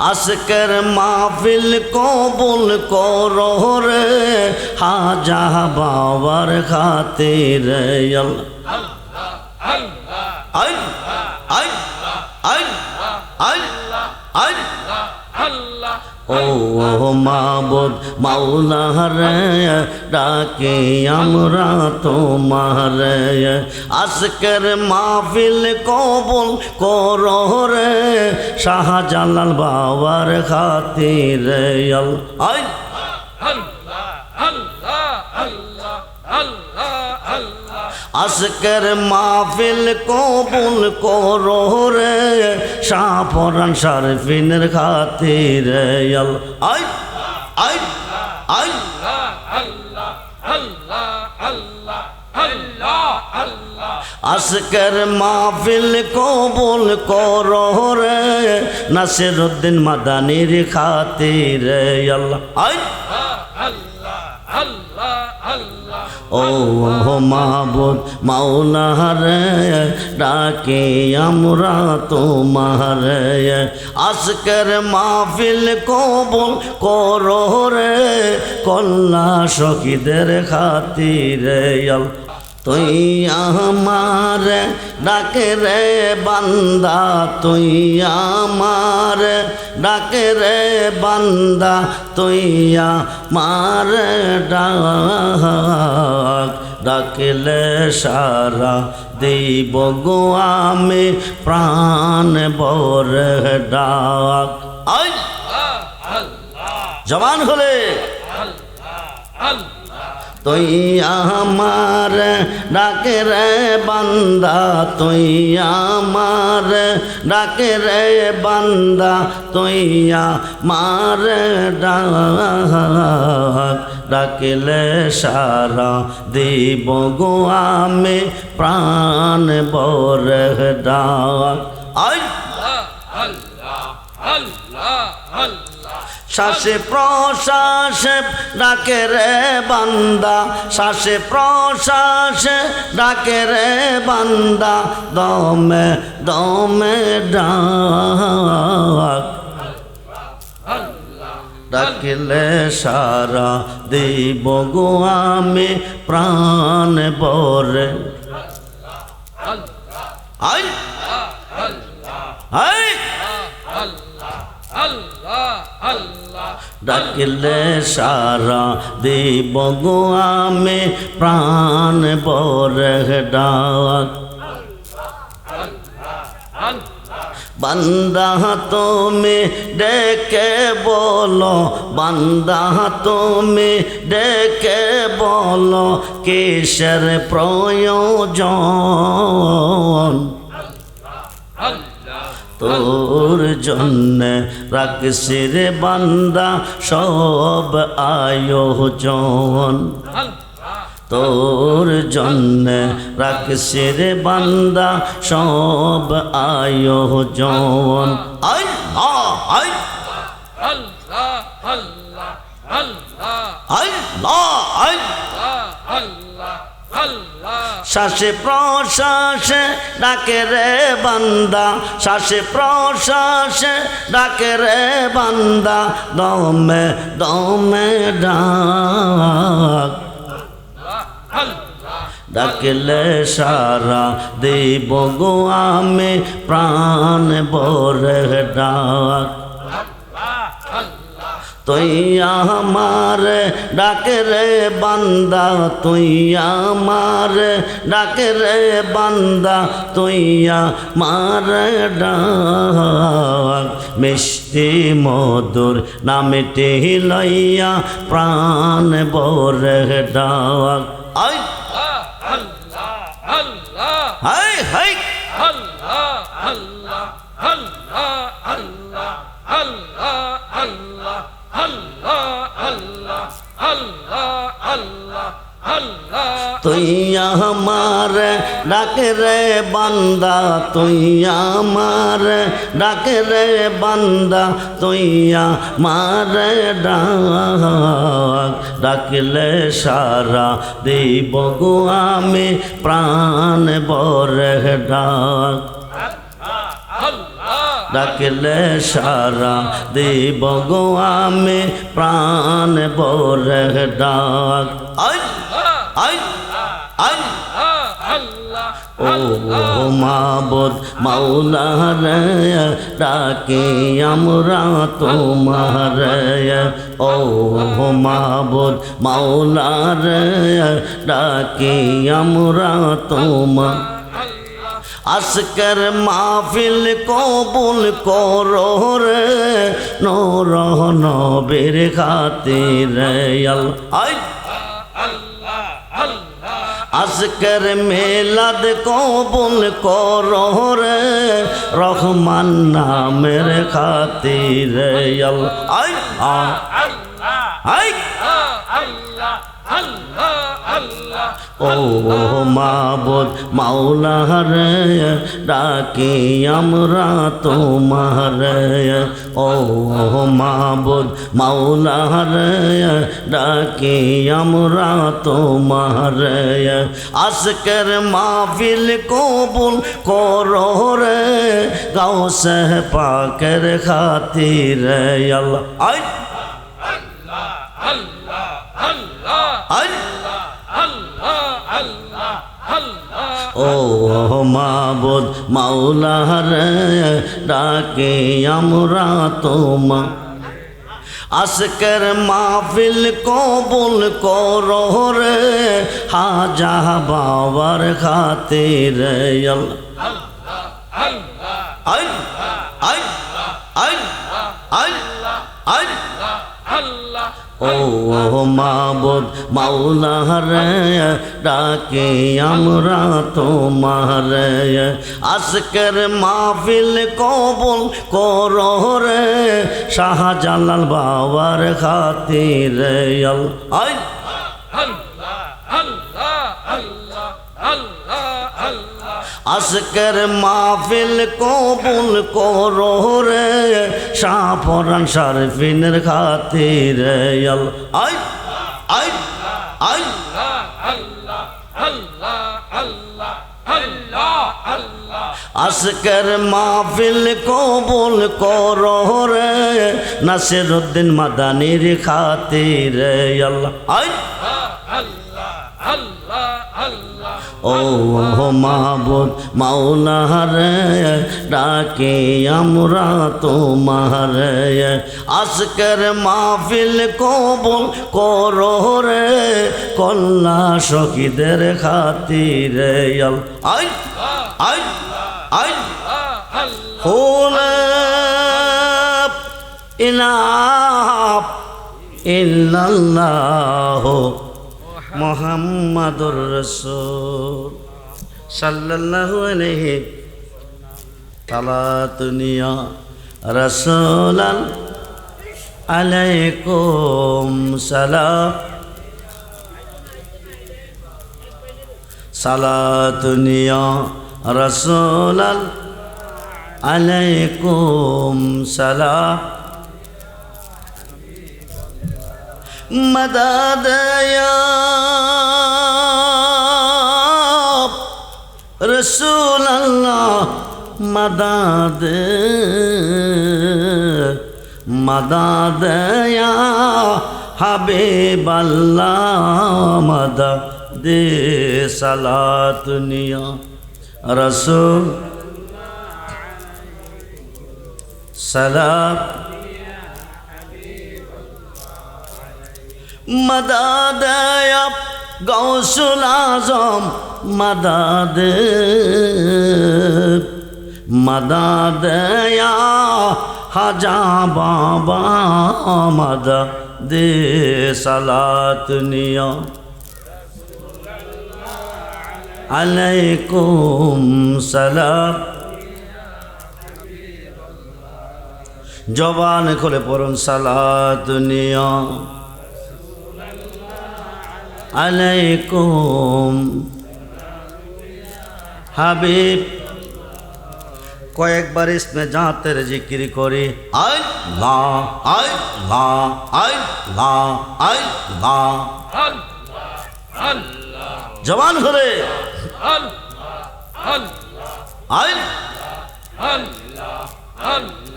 আজকের মাহফিল কবুল করো হাজা বাবার খাতির আল্লাহ। আল্লাহ আই ও মাবুদ মাওলা রে ডাকে আমরা তোমার। আজকের মাহফিল কবুল করো রে, শাহজালাল বাবার খাতির। আই আজকের মাহফিল কবুল করো রে শাহপরান শারফিনের খাতির আই আই আই। আজকের মাহফিল কবুল করো রে, নাসিরুদ্দিন মাদানির খাতির, আল্লাহ, আই। ও মাহবুদ মাওলা রে ডাকে আমরা তোমার। আজকের মাহফিল কবুল করো রে কল্লা সখীদের খাতির। তুই আমার ডাকে রে বান্দা তুই আমার ডাকে রে বান্দা তুই আমার ডাক। ডাকলে সারা দিব গো আমি প্রাণ বর ডাক। জবান হলে তুই আমার ডাকে রে বান্দা, তুই আমার ডাকে রে বান্দা, তুই আমার ডাক ডাকলে সারা দিব গো আমি প্রাণ বর ডাক আই শ্বাসে প্রশ্বাসে ডাকে রে বান্দা শ্বাসে প্রশ্বাসে ডাকে রে বান্দা, দমে দমে ডাক। ডাকিলে সারা দিব গো আমি প্রাণ বরে আই ডাকলে সারা দিব গো, আমি প্রাণ বরে ডাক। বান্দা তুমি ডেকে বলো, বান্দা তুমি ডেকে বলো, কিসের প্রয়োজন? তোর জন্য রাখছি রে বান্দা সব আয়োজন। তোর জন্য রাখছি রে বান্দা সব আয়োজন। আই আই। আই আই। শ্বাসে প্রশ্বাসে ডাকে রে বান্দা শ্বাসে প্রশ্বাসে ডাকে রে বান্দা, দমে দমে ডাক। ডাকলে সারা দেব গো, আমি প্রাণ বরে ডাক। তুই আমার ডাকে রে বান্দা তুই আমার ডাকে রে বান্দা তুই আমার ডাক। মিষ্টি মধুর নামটি লইয়া প্রাণ বরে ডাক। আই হাই হাই। ডাকে রে বান্দা, তুই আমার। ডাকে রে বান্দা, তুই আমার ডাক। ডাকলে সারা দিব গো আমি, প্রাণ বরে ডাক। ডাকলে সারা দেব গো আমি, প্রাণ বরে ডাক। আই আই আই ও মাবদ মাওলা রে ডাকে আমরা তোমার ও মাবদ মাওলা রে ডাকে আমরা তোমার। আজকের মাহফিল কবুল করো রে, নর নবীর খাতির আল আই আজকের মেলাদ কবুল করো রে রহমান নামের খাতির আই আই ও মাবদ মাওলা রে, ডাকি আমরা তোমার ও মাবদ মাওলা রে, ডাকি আমরা তোমার আজকের মাহফিল কবুল করো রে গাও সে পাকের খাতির আল্লাহ। ও মাবুদ মাওলা রে ডাকে আমরা তোমা আজকের মাহফিল কবুল করো রে হাজা বাবার খাতির আল্লাহ। আল্লাহ আই ও মাবুদ মাওলা রে, ডাকে আমরা তোমার আজকের মাহফিল কবল করো রে, শাহজালাল বাবার খাতির। আল আজকের মাহফিল কবুল করো রে, শাহপরান শারফিনের খাতির আই আই আই। আজকের মাহফিল কবুল করো রে, নাসিরুদ্দিন মাদানির খাতির, আল্লাহ, আই। ও মাহবুদ মাওলা রে, ডাকে আমরা তোমার আজকের মাহফিল কবুল করো রে কল্লা সখীদের খাতির। আই আই আই, হোলা, ইনাপ, ইল্লাল্লাহ। মোহাম্মদুর রসুল সাল্লাল্লাহু আলাইহি তালাতুনিয়া রসুলাল আলাইকুম সালাম। সালাতুনিয়া রসুলাল আলাইকুম সালাম। مدد يا رسول الله مدد مدد يا حبيب الله مدد صلاة يا رسول سلام মাদাদে গৌসুল আজম মদাদ মাদাদে হাজা বাবা মাদা দে সালাত নিয়া। আলাইকুম সালাম। জবান খোলে পড়ুন, সালাত নিয়া। আলাইকুম হাবিব কয়েকবার ইসমে জাতের জিকির করি আই লা আই লা আই লা আই লা জবান ধরে আই আল্লাহ